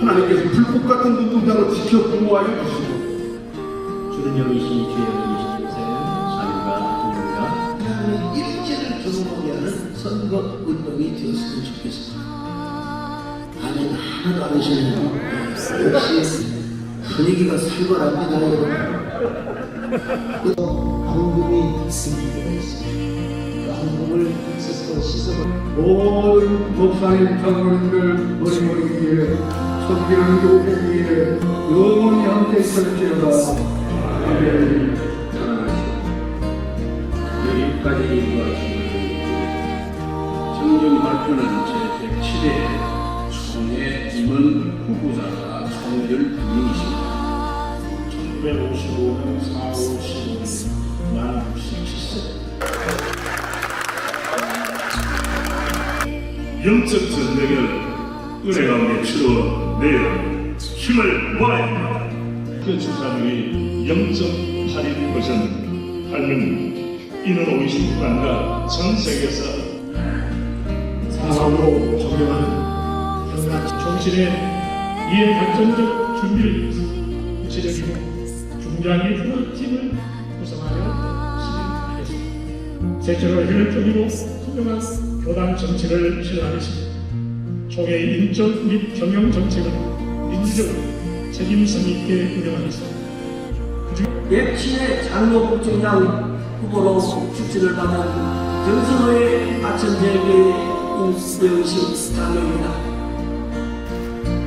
하나님께서 불꽃 같은 눈동자로 지켜 보호하여 주시고 주는 영이신 주의 영이신 요새는 자유가 입니다. 일제를 경험하게 하는 선거 운동이 되었으면 좋겠습니다. 아멘 하나도 안 하시네요. 역시 분위기가 살벌합니다, 여러분. 방금이 승리가 있습니다. 방금을 씻어 씻어 모든 목사님 장로님들 머리 머리 위에 섬기는 교회 위에 영원히 함께 있을지어다 아멘 여기까지 인도하 신 정정이 발표는 제107회 총회 임원 후보자가 총 12명이십니다. 1955년 4월 15일 만 97세 영적 전쟁을 은혜 가운데 치러 내야 힘을 모아야 합니다. 그 주사님이 영적 8인 버전 할머니 이는 오이신 국가가 전 세계에서 사상으로 존경하는 현관 정신의 이해 발전적 준비를 구체적이고 중장기 프로팀을 구성하여 진행하겠습니다. 셋째로 효율적이고 투명한 교단 정치를 실현하겠습니다. 총회 인적 및 경영 정책을 민주적으로 책임성 있게 운영하겠습니다. 랩친의 장로 국정장 후보로 추천을 받은 정선호의 아천재계의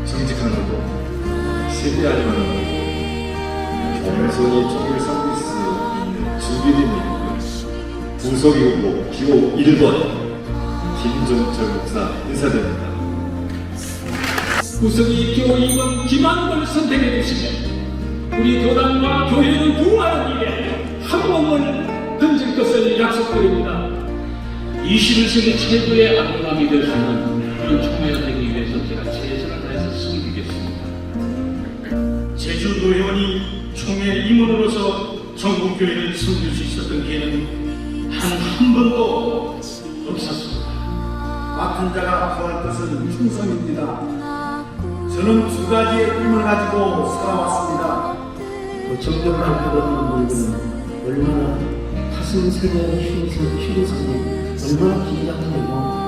정직한 것도 세대하지만 겸손히 종일 서비스 있는 준비됩니다. 후보 기호 1번 김종철 목사 인사드립니다. 구성이 교임원 김한걸 선택해 주시면 우리 교단과 교회를 구하는 일에 한 몸을 던질 것을 약속드립니다. 21세기 최고의 안정감이 될 수 있는 이런 총회가 되기 위해서 제가 최선을 다해서 승리하겠습니다. 제주도 회원이 총회 임원으로서 전국교회를 섬길 수 있었던 기회는 단한 번도 없었습니다. 맡은 자가 구할 것은 충성입니다 저는 두 가지의 꿈을 가지고 살아왔습니다 뭐 정경만 해보는 분들은 얼마나 가슴 세대의 휴게선이 此刻一样的美貌